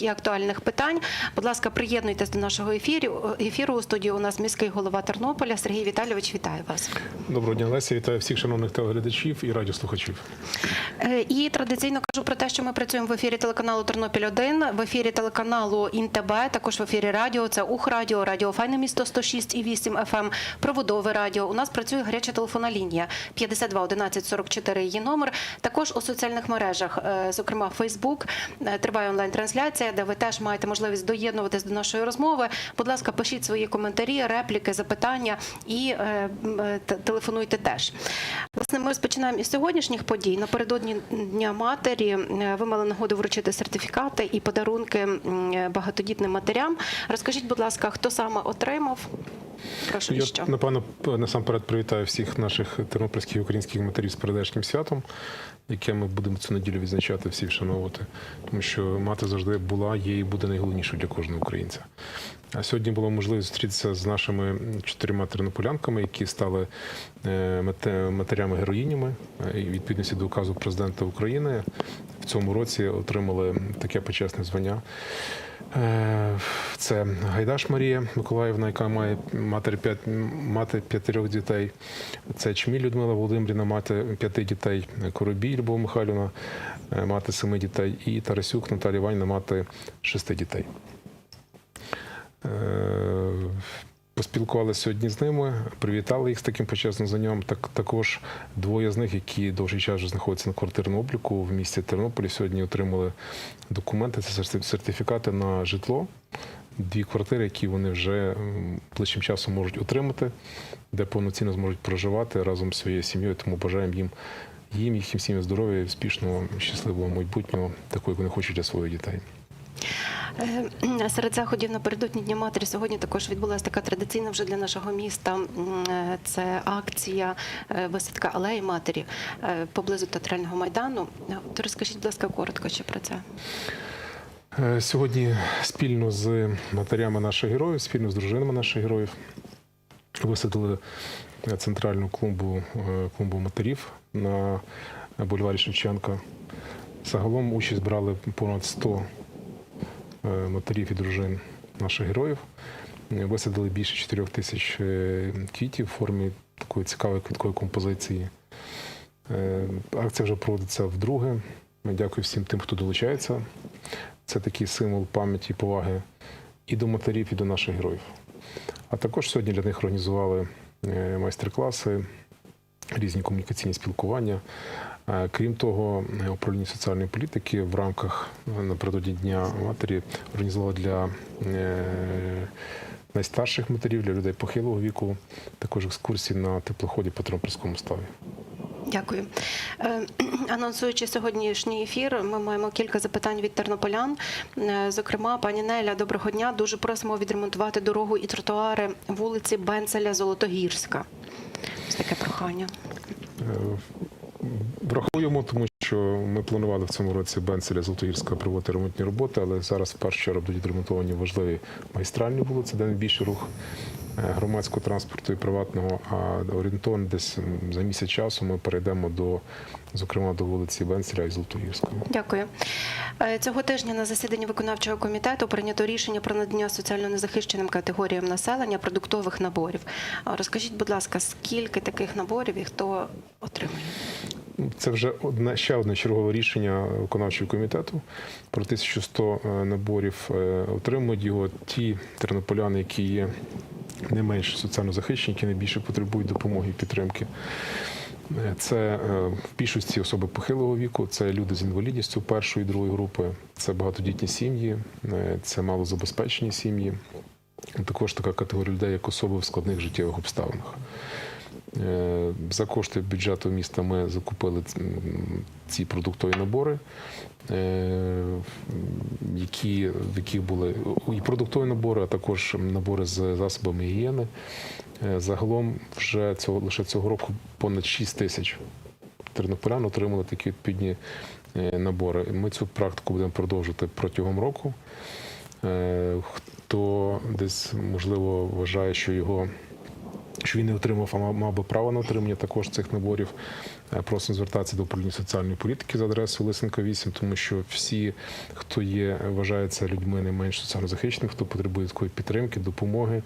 і актуальних питань. Будь ласка, приєднуйтесь до нашого ефіру. Ефіру у студії у нас міський голова Тернополя Сергій Віталійович. Вітаю вас. Доброго дня, Леся. Вітаю всіх шановних телеглядачів і радіослухачів. Е, І традиційно кажу про те, що ми працюємо в ефірі телеканалу Тернопіль 1 в ефірі телеканалу ІНТБ, також в ефірі радіо. Це Ухрадіо, Радіо Файне місто 106 і 8 FM, Проводове радіо. У нас працює гаряча телефонна лінія 52 11 44 її номер. Також у соціальних мережах, е, зокрема Фейсбук, е, триває онлайн-трансляція, де ви теж маєте можливість доєднуватись до нашої розмови. Будь ласка, пишіть свої коментарі, репліки, запитання і е, е, телефонуйте теж. Власне, ми розпочинаємо із сьогоднішніх подій. Напередодні Дня матері е, ви мали нагоду вручити сертифікати і подарунки багатодітним матерям. Розкажіть, будь ласка, хто саме отримав? Прошу Я що? напевно насамперед привітаю всіх наших тернопільських українських матерів з передашнім святом, яке ми будемо цю неділю відзначати, всі вшановувати. Тому що мати завжди була, є і буде найголовнішою для кожного українця. А сьогодні була можливість зустрітися з нашими чотирма тернополянками, які стали е, матерями-героїнями е, і відповідності до указу президента України в цьому році отримали таке почесне звання. Е, Це Гайдаш Марія Миколаївна, яка має матері п'ять мати п'ятирьох дітей. Це Чміль Людмила Володимирівна, мати п'яти дітей. Коробій Любов Михайлівна, е, мати семи дітей. І Тарасюк Наталія Іванівна, мати шести дітей. Поспілкувалися сьогодні з ними, привітали їх з таким почесним званням. Так також двоє з них, які довгий час вже знаходяться на квартирному обліку в місті Тернополі, сьогодні отримали документи, це сертифікати на житло. Дві квартири, які вони вже ближчим часом можуть отримати, де повноцінно зможуть проживати разом з своєю сім'єю. Тому бажаємо їм їм, їхнім сім'ям здоров'я, успішного, щасливого майбутнього, такого, як вони хочуть для своїх дітей. Е, Серед заходів напередодні Дня матері сьогодні також відбулася така традиційна вже для нашого міста. е, Це акція е, висадка алеї матері поблизу театрального майдану. То розкажіть, будь ласка, коротко ще про це. Сьогодні спільно з матерями наших героїв, спільно з дружинами наших героїв висадили центральну клумбу, клумбу матерів на бульварі Шевченка. Загалом участь брали понад 100 е, матерів і дружин наших героїв. Е, Висадили більше 4 тисяч е, квітів в формі такої цікавої квіткої композиції. Е, Акція вже проводиться вдруге. Дякую всім тим, хто долучається. Це такий символ пам'яті і поваги і до матерів, і до наших героїв. А також сьогодні для них організували е, майстер-класи, різні комунікаційні спілкування. Е, Крім того, е, управління соціальної політики в рамках е, напередодні Дня матері організувало для найстарших матерів, для людей похилого віку, також екскурсії на теплоході по Тернопільському ставі. Дякую. Анонсуючи сьогоднішній ефір, ми маємо кілька запитань від тернополян. Зокрема, пані Неля, доброго дня. Дуже просимо відремонтувати дорогу і тротуари вулиці Бенцеля Золотогірська. Ось таке прохання. Врахуємо, тому що ми планували в цьому році Бенцеля Золотогірська проводити ремонтні роботи, але зараз в першу чергу будуть ремонтовані важливі магістральні вулиці, де найбільший рух е, громадського транспорту і приватного. А орієнтовно десь за місяць часу ми перейдемо до, зокрема, до вулиці Бенцеля і Золотогірської. Дякую. Е, Цього тижня на засіданні виконавчого комітету прийнято рішення про надання соціально незахищеним категоріям населення продуктових наборів. Розкажіть, будь ласка, скільки таких наборів і хто отримує? Це вже одне ще одне чергове рішення виконавчого комітету. Про 1100 е, наборів е, отримують його ті тернополяни, які є не менш соціально захищені, які найбільше потребують допомоги і підтримки. Е, Це в більшості особи похилого віку, це люди з інвалідністю першої і другої групи, це багатодітні сім'ї, це малозабезпечені сім'ї. Також така категорія людей, як особи в складних життєвих обставинах. Е, За кошти бюджету міста ми закупили ці продуктові набори, е, які, в яких були і продуктові набори, а також набори з засобами гігієни. Е, Загалом вже цього лише цього року понад 6 тисяч тернополян отримали такі відповідні набори. Ми цю практику будемо продовжувати протягом року. Хто десь можливо вважає, що його що він не отримав, а мав- би право на отримання також цих наборів. Е, Просимо звертатися до управління соціальної політики за адресою Лисенка 8, тому що всі, хто є, вважаються людьми не менш соціально захищеними, хто потребує такої підтримки, допомоги,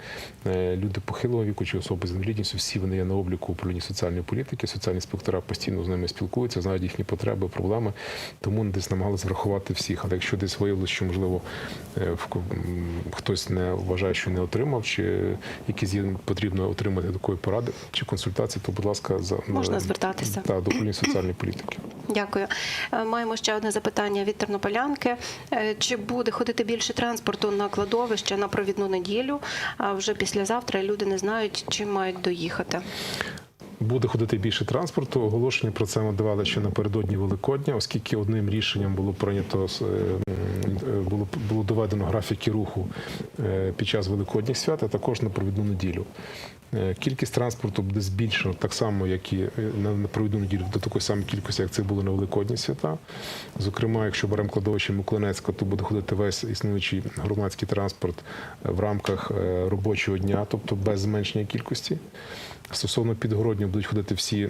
е, люди похилого віку чи особи з інвалідністю, всі вони є на обліку управління соціальної політики. Соціальні інспектора постійно з ними спілкуються, знають їхні потреби, проблеми. Тому десь намагалися врахувати всіх. Але якщо десь виявилося, що можливо е, хтось не вважає, що не отримав, чи якісь є потрібно отримати такої поради чи консультації, то будь ласка, за Можна звертатися. та до управління соціальної політики. Дякую. Е, Маємо ще одне запитання від тернополянки. Е, Чи буде ходити більше транспорту на кладовище на провідну неділю? А вже післязавтра люди не знають, чим мають доїхати. Буде ходити більше транспорту. Оголошення про це ми давали ще напередодні Великодня, оскільки одним рішенням було прийнято е, було було доведено графіки руху е, під час великодніх свят, а також на провідну неділю. Е, Кількість транспорту буде збільшено так само, як і е, на провідну неділю, до такої самої кількості, як це було на Великодні свята. Зокрема, якщо беремо кладовище Миколинецька, то буде ходити весь існуючий громадський транспорт е, в рамках е, робочого дня, тобто без зменшення кількості. Стосовно підгороднього будуть ходити всі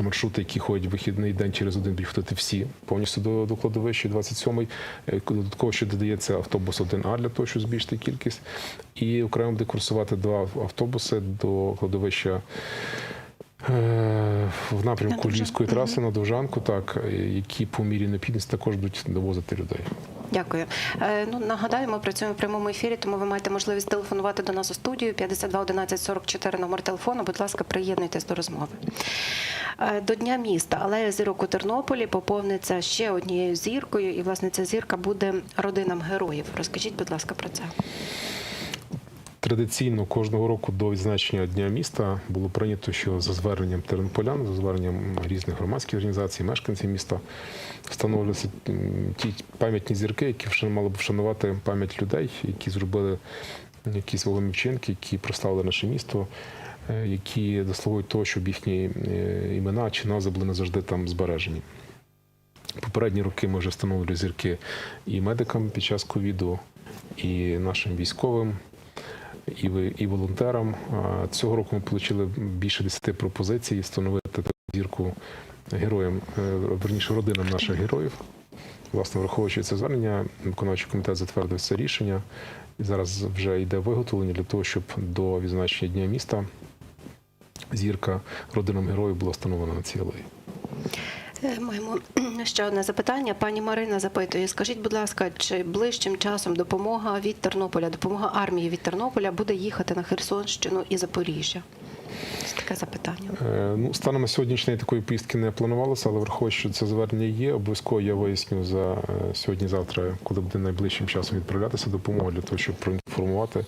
маршрути, які ходять в вихідний день через один, будуть ходити всі повністю до, до кладовища 27-й. Е, Додатково ще додається автобус 1А для того, щоб збільшити кількість. І окремо буде курсувати два автобуси до кладовища. Е, В напрямку Львівської траси на Довжанку, так, які по мірі необхідності також будуть довозити людей. Дякую. Е, Ну нагадаю, ми працюємо в прямому ефірі, тому ви маєте можливість телефонувати до нас у студію 52 11 44 номер телефону. Будь ласка, приєднуйтесь до розмови. Е, До Дня міста алея зірок у Тернополі поповниться ще однією зіркою, і власне ця зірка буде родинам героїв. Розкажіть, будь ласка, про це. Традиційно кожного року до відзначення дня міста було прийнято, що за зверненням тернополян, за зверненням різних громадських організацій, мешканців міста встановлюються ті пам'ятні зірки, які мали б вшанувати пам'ять людей, які зробили якісь вагомі вчинки, які прославили наше місто, е, які заслуговують того, щоб їхні е, імена чи назви були назавжди там збережені. Попередні роки ми вже встановлювали зірки і медикам під час ковіду, і нашим військовим, і, і волонтерам. Цього року ми отримали більше 10 пропозицій встановити таку зірку героям, е, верніше родинам наших героїв. Власне, враховуючи це звернення, виконавчий комітет затвердив це рішення. І зараз вже йде виготовлення для того, щоб до відзначення Дня міста зірка родинам героїв була встановлена на цій алеї. Е, Маємо ще одне запитання. Пані Марина запитує: скажіть, будь ласка, чи ближчим часом допомога від Тернополя, допомога армії від Тернополя буде їхати на Херсонщину і Запоріжжя? Це таке запитання. Е, Ну, станом на сьогоднішній день такої поїздки не планувалося, але враховуючи, що це звернення є, обов'язково я виясню за е, сьогодні-завтра, коли буде найближчим часом відправлятися допомога для того, щоб проінформувати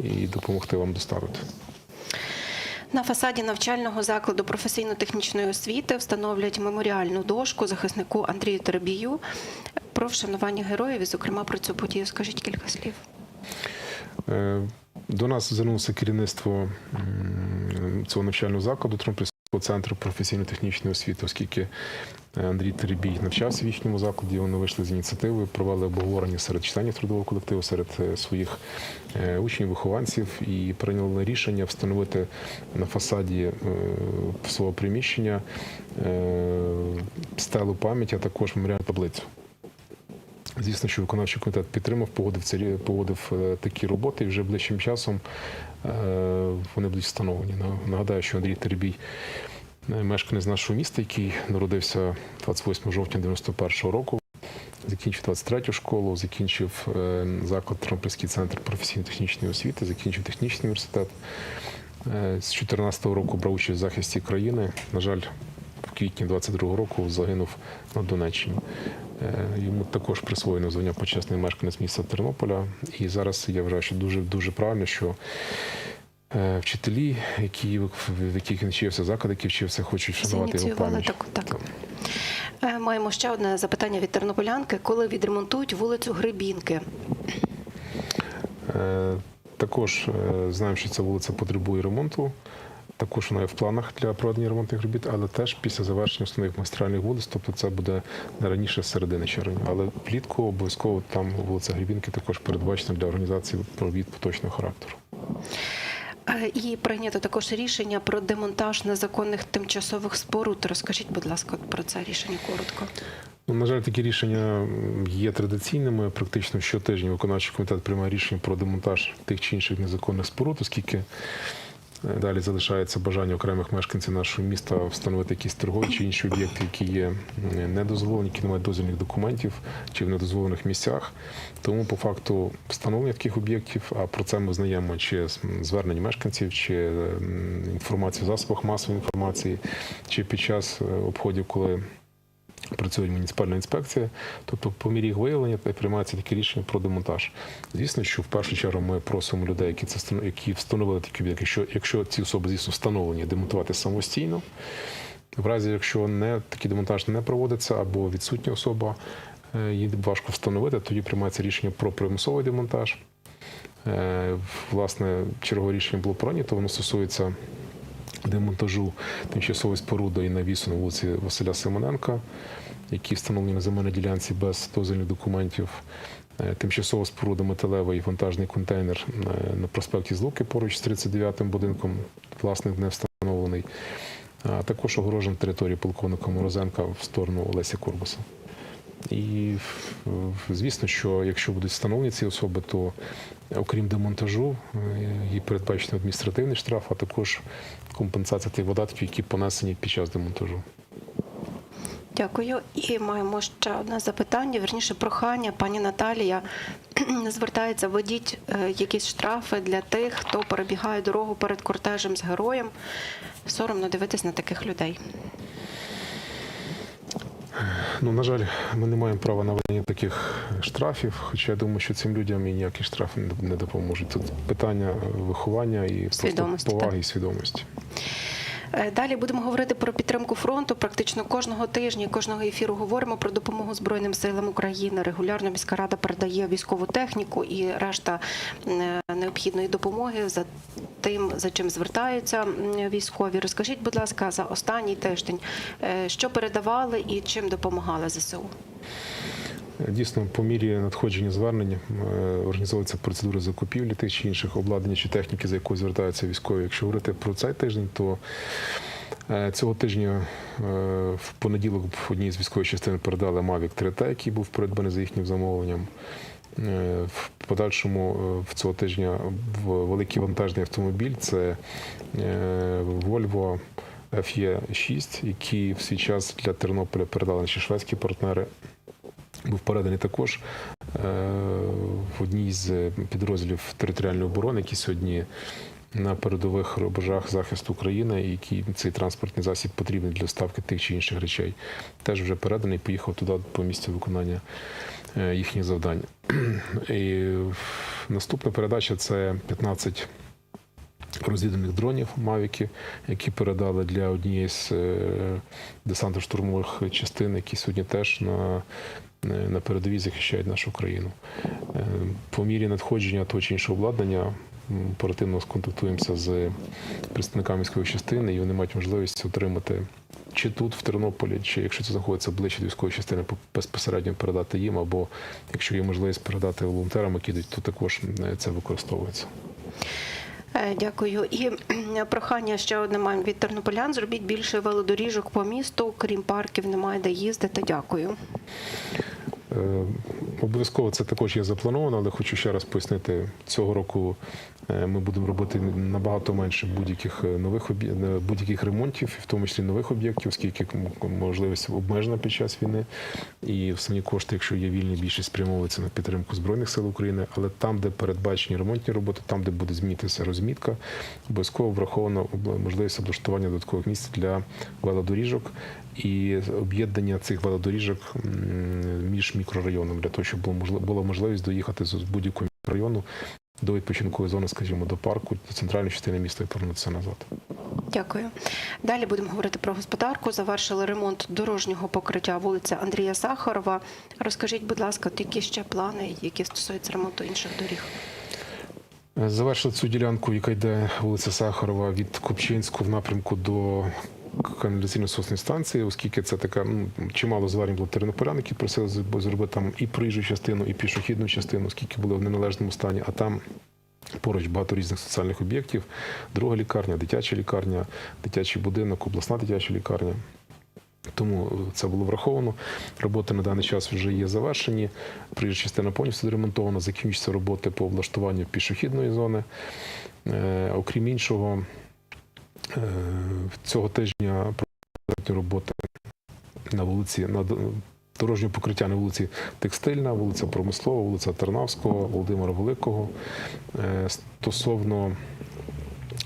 і допомогти вам доставити. На фасаді навчального закладу професійно-технічної освіти встановлять меморіальну дошку захиснику Андрію Теребію про вшанування героїв і, зокрема, про цю подію. Скажіть кілька слів. Е, До нас звернулося керівництво цього навчального закладу Тромпільського центру професійно-технічної освіти, оскільки е, Андрій Теребій навчався в їхньому закладі. Вони вийшли з ініціативи, провели обговорення серед членів трудового колективу, серед е, своїх е, учнів, вихованців і прийняли рішення встановити на фасаді свого приміщення стелу пам'яті, а також меморіальну таблицю. Звісно, що виконавчий комітет підтримав, погодив це рі- погодив е, такі роботи, і вже ближчим часом е, вони будуть встановлені. Нагадаю, що Андрій Теребій е, мешканець нашого міста, який народився 28 жовтня 91 року. Закінчив 23-ю школу, закінчив заклад Трампільський центр професійно-технічної освіти, закінчив технічний університет. З 2014 року брав участь в захисті країни. На жаль, в квітні 22 року загинув на Донеччині. Е, Йому також присвоєно звання почесний мешканець міста Тернополя. І зараз я вважаю, що дуже дуже правильно, що е, вчителі, які в яких він вчився, заклади, які вчився, хочуть вшанувати його пам'ять. таку так. Е, Маємо ще одне запитання від тернополянки. Коли відремонтують вулицю Грибінки? Також знаємо, що ця вулиця потребує ремонту. Також вона є в планах для проведення ремонтних робіт, але теж після завершення основних магістральних вулиць, тобто це буде не раніше середини червня. Але влітку обов'язково там вулиця Грібінки також передбачена для організації робіт поточного характеру. І прийнято також рішення про демонтаж незаконних тимчасових споруд. Розкажіть, будь ласка, про це рішення коротко. Ну, на жаль, такі рішення є традиційними. Практично щотижня виконавчий комітет приймає рішення про демонтаж тих чи інших незаконних споруд, оскільки далі залишається бажання окремих мешканців нашого міста встановити якісь торгові чи інші об'єкти, які є м, недозволені, які не мають дозвільних документів чи в недозволених місцях. Тому по факту встановлення таких об'єктів, а про це ми знаємо чи з м, звернень мешканців, чи м, інформації в засобах масової інформації, чи під час е, обходів, коли працює муніципальна інспекція, тобто по мірі їх виявлення приймається таке рішення про демонтаж. Звісно, що в першу чергу ми просимо людей, які це які встановили такі об'єкти, якщо, якщо ці особи звісно встановлені, демонтувати самостійно. В разі, якщо не такий демонтаж не проводиться або відсутня особа, е, її важко встановити, тоді приймається рішення про примусовий демонтаж. Е, Власне, чергове рішення було прийнято, воно стосується демонтажу тимчасової споруди і навісу на вулиці Василя Симоненка, які встановлені на земельній ділянці без дозвільних документів. Е, Тимчасова споруда металевий вантажний контейнер е, на проспекті Злуки поруч з 39-м будинком, власник не встановлений. А також огорожена територія полковника Морозенка в сторону Олеся Корбуса. І звісно, що якщо будуть встановлені ці особи, то окрім демонтажу, е, і передбачений адміністративний штраф, а також компенсація тих видатків, які понесені під час демонтажу. Дякую. І маємо ще одне запитання, верніше прохання. Пані Наталія звертається, введіть е, якісь штрафи для тих, хто перебігає дорогу перед кортежем з героєм. Соромно дивитись на таких людей. Ну, на жаль, ми не маємо права на введення таких штрафів, хоча я думаю, що цим людям і ніякі штрафи не- не допоможуть. Тут питання виховання і просто поваги так. і свідомості. Е, Далі будемо говорити про підтримку фронту. Практично кожного тижня, кожного ефіру говоримо про допомогу Збройним силам України. Регулярно міська рада передає військову техніку і решта е, необхідної допомоги за тим, за чим звертаються військові. Розкажіть, будь ласка, за останній тиждень, е, що передавали і чим допомагали ЗСУ? Дійсно, по мірі надходження звернень е, організовується процедура закупівлі тих чи інших обладнання чи техніки, за якою звертаються військові. Якщо говорити про цей тиждень, то е, цього тижня е, в понеділок в одній з військових частин передали Mavic 3T, який був придбаний за їхнім замовленням. В подальшому в цього тижня великий вантажний автомобіль це Volvo FE6, який в свій час для Тернополя передали наші шведські партнери був переданий також е, в одній з підрозділів територіальної оборони, які сьогодні на передових рубежах захисту України, і який цей транспортний засіб потрібний для доставки тих чи інших речей. Теж вже переданий, поїхав туди по місцю виконання е, їхніх завдань. І наступна передача це 15 розвідувальних дронів Мавіки, які передали для однієї з е, десантно-штурмових частин, які сьогодні теж на, на передовій захищають нашу країну. Е, По мірі надходження того чи іншого обладнання оперативно сконтактуємося з представниками військових частин, і вони мають можливість отримати. Чи тут, в Тернополі, чи якщо це знаходиться ближче до військової частини, по- безпосередньо передати їм, або якщо є можливість передати волонтерам, які йдуть, то також е, це використовується. Е, Дякую. І прохання ще одне маємо від тернополян. Зробіть більше велодоріжок по місту, крім парків, немає де їздити. Дякую. Е, Обов'язково це також є заплановано, але хочу ще раз пояснити, цього року е, ми будемо робити набагато менше будь-яких е, нових будь-яких ремонтів, в тому числі нових об'єктів, оскільки можливість обмежена під час війни. І основні кошти, якщо є вільні, більшість спрямовуються на підтримку збройних сил України. Але там, де передбачені ремонтні роботи, там, де буде змінитися розмітка, обов'язково враховано можливість облаштування додаткових місць для велодоріжок і об'єднання цих велодоріжок між мікрорайоном для того, щоб було можливо була можливість доїхати з будь-якого району до відпочинкової зони, скажімо, до парку, до центральної частини міста і повернутися назад. Дякую. Далі будемо говорити про господарку. Завершили ремонт дорожнього покриття вулиця Андрія Сахарова. Розкажіть, будь ласка, які ще плани, які стосуються ремонту інших доріг? Завершили цю ділянку, яка йде вулиця Сахарова від Купчинську в напрямку до каналізаційно-сосної станції, оскільки це така ну, чимало звернень було тернополян, які просили зробити там і проїжджу частину, і пішохідну частину, оскільки були в неналежному стані. А там Поруч багато різних соціальних об'єктів, друга лікарня, дитяча лікарня, дитячий будинок, обласна дитяча лікарня. Тому це було враховано. Роботи на даний час вже є завершені. Приїжджа частина повністю доремонтована, закінчаться роботи по облаштуванню пішохідної зони. Е, окрім іншого, е, цього тижня проведені роботи на вулиці на д- дорожнього покриття на вулиці Текстильна, вулиця Промислова, вулиця Тарнавського, Володимира Великого. Е, стосовно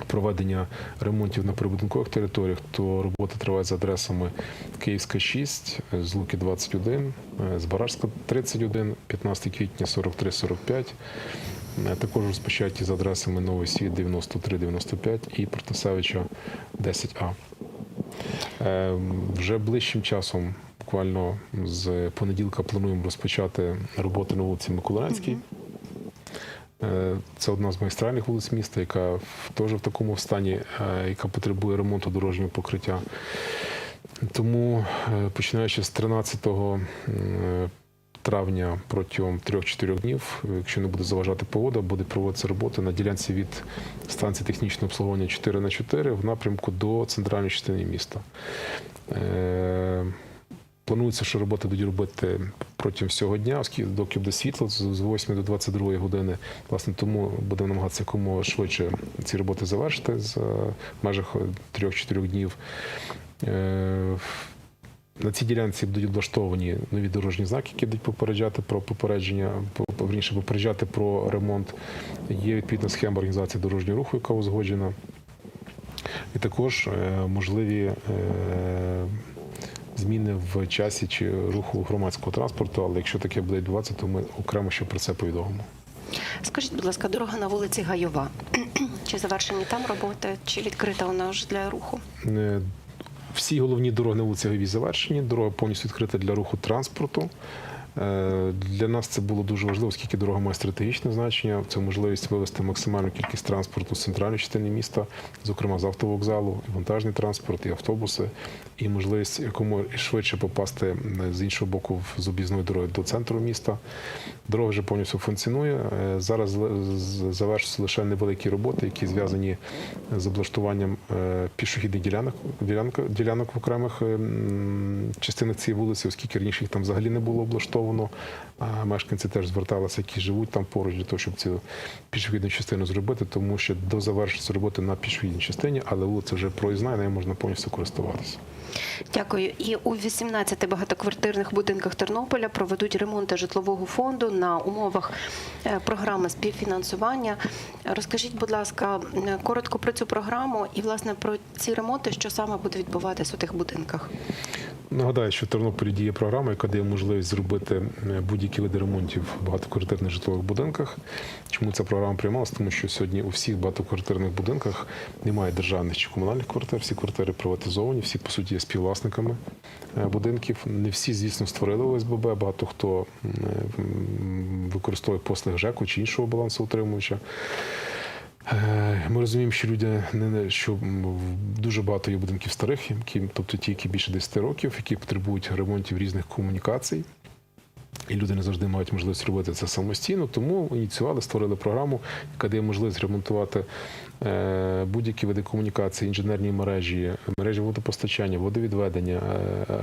проведення ремонтів на прибудинкових територіях, то робота триває за адресами Київська 6, з Луки 21, е, з Барашська 31, 15 квітня 43-45. Е, Також розпочаті за адресами Новий Світ 93-95 і Протасевича 10А. Е, Вже ближчим часом, буквально з понеділка, плануємо розпочати роботи на вулиці Миколаївській. Е, Це одна з магістральних вулиць міста, яка теж в такому стані, яка потребує ремонту дорожнього покриття. Тому, починаючи з 13 м, травня протягом 3-4 днів, е, якщо не буде заважати погода, буде проводитися робота на ділянці від станції технічного обслуговування 4 на 4 в напрямку до центральної частини міста. Е, Планується, що роботи будуть робити протягом всього дня, оскільки доки буде світло з з 8 до 22 години. Власне, тому будемо намагатися якомога швидше ці роботи завершити з е, межах 3-4 днів. Е, На цій ділянці будуть облаштовані нові дорожні знаки, які будуть попереджати про попередження, по- верніше попереджати про ремонт. Є відповідна схема організації дорожнього руху, яка узгоджена. І також е, можливі е, зміни в часі чи руху громадського транспорту, але якщо таке буде відбуватися, то ми окремо ще про це повідомимо. Скажіть, будь ласка, дорога на вулиці Гайова. Чи завершені там роботи, чи відкрита вона вже для руху? Всі головні дороги на вулиці Гайвій завершені. Дорога повністю відкрита для руху транспорту. Е, Для нас це було дуже важливо, оскільки дорога має стратегічне значення. Це можливість вивести максимальну кількість транспорту з центральної частини міста, зокрема з автовокзалу, і вантажний транспорт, і автобуси, і можливість якомога швидше попасти е, з іншого боку з об'їзної дороги до центру міста. Дорога вже повністю функціонує. Е, Зараз завершуються лише невеликі роботи, які зв'язані з облаштуванням пішохідних ділянок, ділянок, ділянок в окремих е, частинах цієї вулиці, оскільки раніше їх там взагалі не було облаштовано. А мешканці теж зверталися, які живуть там поруч, для того, щоб цю пішохідну частину зробити, тому що до завершується роботи на пішохідній частині, але вулиця вже проїзна, нею можна повністю користуватися. Дякую. І у 18 багатоквартирних будинках Тернополя проведуть ремонти житлового фонду на умовах е, програми співфінансування. Розкажіть, будь ласка, е, коротко про цю програму і власне про ці ремонти, що саме буде відбуватись у тих будинках. Нагадаю, що в Тернополі діє програма, яка дає можливість зробити е, будь-які види ремонтів в багатоквартирних житлових будинках. Чому ця програма приймалася? Тому що сьогодні у всіх багатоквартирних будинках немає державних чи комунальних квартир. Всі квартири приватизовані, всі по суті є співвласниками е, будинків. Не всі, звісно, створили ОСББ. Багато хто м, використовує послуги ЖЕКу чи іншого балансоутримувача. Е, Ми розуміємо, що люди не що дуже багато є будинків старих, які, тобто ті, які більше 10 років, які потребують ремонтів різних комунікацій. І люди не завжди мають можливість робити це самостійно, тому ініціювали, створили програму, яка дає можливість ремонтувати е, будь-які види комунікації, інженерні мережі, мережі водопостачання, водовідведення, е,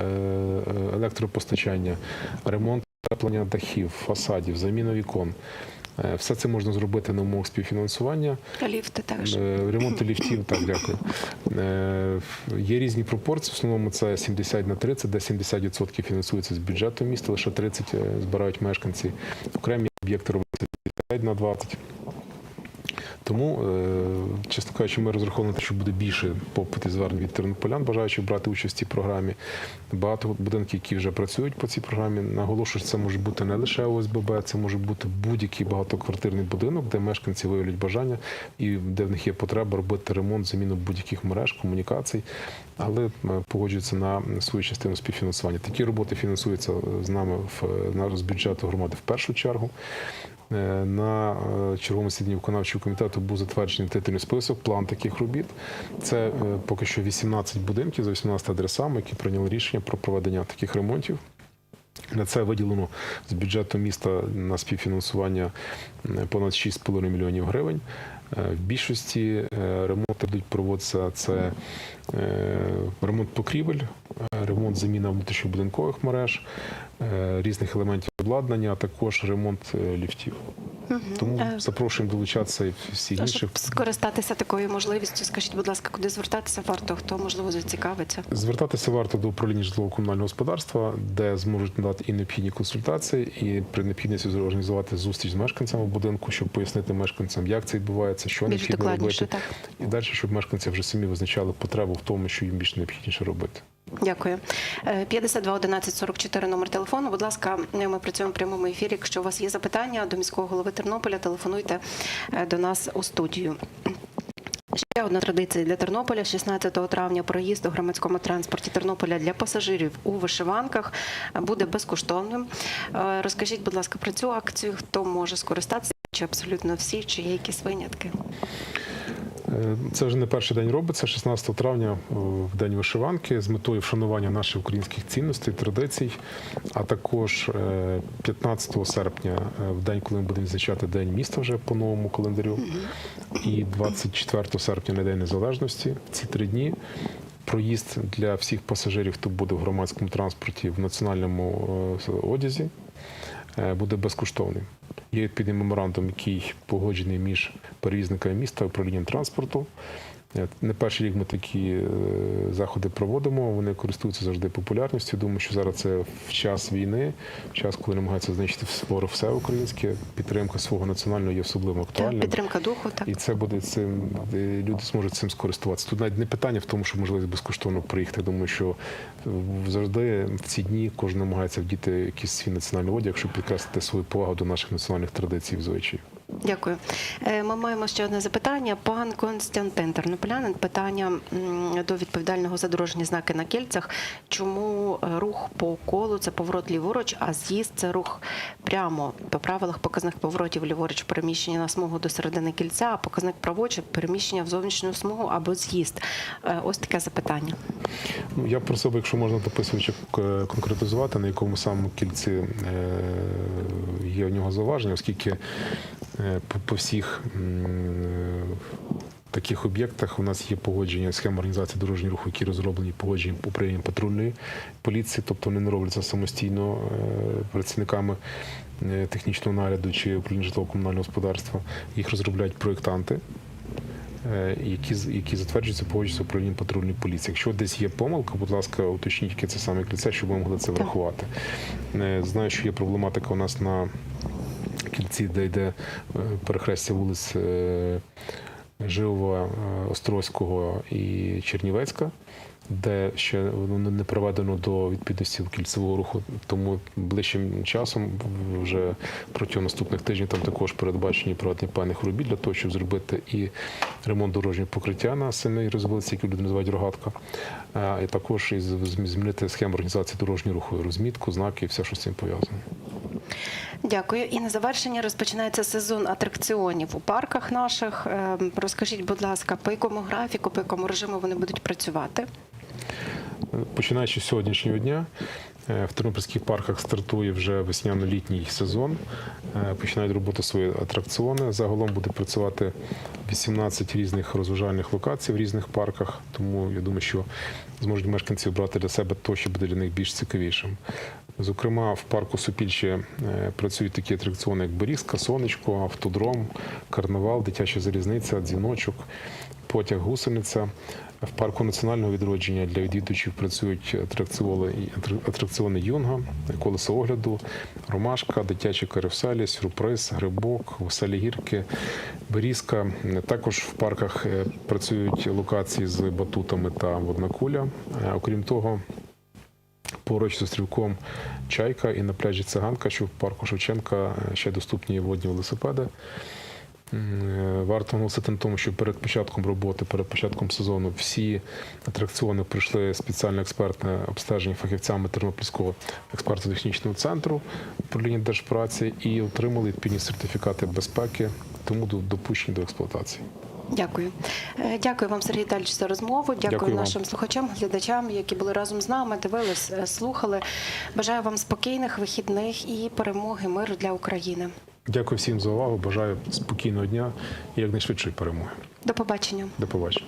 електропостачання, ремонт утеплення дахів, фасадів, заміна вікон. Е, Все це можна зробити на умовах співфінансування. Ліфти також. Е, Ремонти ліфтів, так, дякую. Е, Є різні пропорції. В основному це 70 на 30, де 70% фінансується з бюджету міста, лише 30 е, збирають мешканці. Окремі об'єкти робити 5 на 20. Тому, е, чесно кажучи, ми розраховували, на те, що буде більше попит звернень від тернополян, бажаючих брати участь в цій програмі. Багато будинків, які вже працюють по цій програмі, наголошую, що це може бути не лише ОСББ, це може бути будь-який багатоквартирний будинок, де мешканці виявлять бажання і де в них є потреба робити ремонт, заміну будь-яких мереж, комунікацій, але е, погоджуються на свою частину співфінансування. Такі роботи фінансуються з нами в з бюджету громади в першу чергу. Е, На е, черговому засіданні виконавчого комітету був затверджений титульний список, план таких робіт. Це е, поки що 18 будинків за 18 адресами, які прийняли рішення про проведення таких ремонтів. На це виділено з бюджету міста на співфінансування понад 6,5 мільйонів гривень. В більшості ремонти будуть проводитися це ремонт покрівель, ремонт заміна внутрішньобудинкових мереж, різних елементів обладнання, а також ремонт е, ліфтів. Тому Е, запрошуємо долучатися і всіх А інших. щоб скористатися такою можливістю, скажіть, будь ласка, куди звертатися варто, хто можливо зацікавиться? Звертатися варто до управління житлово-комунального господарства, де зможуть надати і необхідні консультації, і при необхідності зорганізувати зустріч з мешканцями будинку, щоб пояснити мешканцям, як це відбувається, що необхідно робити, так. і далі, щоб мешканці вже самі визначали потребу в тому, що їм більш необхідніше робити. Дякую. Е, 52 11 44 номер телефону. Будь ласка, ми працюємо в прямому ефірі. Якщо у вас є запитання до міського голови Тернополя, телефонуйте е, до нас у студію. Ще одна традиція для Тернополя 16 травня проїзд у громадському транспорті Тернополя для пасажирів у вишиванках буде безкоштовним. Е, Розкажіть, будь ласка, про цю акцію, хто може скористатися, чи абсолютно всі, чи є якісь винятки? Е, Це вже не перший день робиться, 16 травня е, в день вишиванки з метою вшанування наших українських цінностей, традицій, а також е, 15 серпня, е, в день, коли ми будемо відзначати День міста вже по новому календарю, і 24 серпня на День Незалежності. Ці три дні. Проїзд для всіх пасажирів, хто буде в громадському транспорті в національному одязі, буде безкоштовним. Є відповідний меморандум, який погоджений між перевізниками міста управлінням транспорту. Е, Не перший рік ми такі е, заходи проводимо. Вони користуються завжди популярністю. Думаю, що зараз це в час війни, в час, коли намагаються знищити ворог все українське. Підтримка свого національного є особливо Так, актуальним. підтримка духу, так. І це буде цим, е, люди зможуть цим скористуватися. Тут навіть не питання в тому, що можливість безкоштовно приїхати. Думаю, що завжди в ці дні кожен намагається вдіти якийсь свій національний одяг, щоб підкреслити свою повагу до наших національних традицій і звичаїв. Дякую. Е, Ми маємо ще одне запитання. Пан Константин Тернополянин. Питання до відповідального за дорожні знаки на кільцях. Чому е, рух по колу це поворот ліворуч, а з'їзд це рух прямо по правилах показник поворотів ліворуч переміщення на смугу до середини кільця, а показник праворуч переміщення в зовнішню смугу або з'їзд. Е, Ось таке запитання. Ну, я просив якщо можна дописувача к- конкретизувати, на якому самому кільці є у нього зауваження, оскільки по, по всіх е, таких об'єктах у нас є погодження схем організації дорожнього руху, які розроблені погодженням управлінням патрульної поліції, тобто вони не робляться самостійно е, працівниками е, технічного нагляду чи управління житлово-комунального господарства. Їх розробляють проєктанти е, які, які затверджуються погоджуються управлінням патрульної поліції. Якщо десь є помилка, будь ласка, уточніть, яке це саме кільце, щоб ми могли це врахувати. Е, Знаю, що є проблематика у нас на кільці, де йде е, перехрестя вулиць е, Живова, е, Острозького і Чернівецька. Де ще воно не приведено до відповідності кільцевого руху, тому ближчим часом, вже протягом наступних тижнів, там також передбачені проведення певних робіт для того, щоб зробити і ремонт дорожнього покриття на самій розвилиці, яку люди називають рогатка, і також і змінити схему організації дорожнього руху, розмітку, знаки і все, що з цим пов'язано. Дякую. І на завершення розпочинається сезон атракціонів у парках наших. Е, Розкажіть, будь ласка, по якому графіку, по якому режиму вони будуть працювати? Починаючи з сьогоднішнього дня, е, в тернопільських парках стартує вже весняно-літній сезон. Е, Починають роботу свої атракціони. Загалом буде працювати 18 різних розважальних локацій в різних парках. Тому я думаю, що зможуть мешканці обрати для себе те, що буде для них більш цікавішим. Зокрема, в парку Супільче е, працюють такі атракціони, як Берізка, Сонечко, Автодром, Карнавал, Дитяча залізниця, Дзвіночок, потяг Гусениця. В парку національного відродження для відвідувачів працюють атракціони, Юнга, колесо огляду, Ромашка, дитячі каруселі, сюрприз, грибок, веселі гірки, Берізка. Також в парках е, працюють локації з батутами та воднокуля. Е, Окрім того, Поруч з острівком Чайка і на пляжі Циганка, що в парку Шевченка е, ще доступні водні велосипеди. Е, Варто наголосити на тому, що перед початком роботи, перед початком сезону всі атракціони пройшли спеціальне експертне обстеження фахівцями Тернопільського експертно-технічного центру управління держпраці і отримали відповідні сертифікати безпеки, тому допущені до експлуатації. Дякую. Е, Дякую вам, Сергій Віталійович, за розмову. Дякую, Дякую вам. нашим слухачам, глядачам, які були разом з нами, дивились, е, слухали. Бажаю вам спокійних вихідних і перемоги, миру для України. Дякую всім за увагу. Бажаю спокійного дня і якнайшвидшої перемоги. До побачення. До побачення.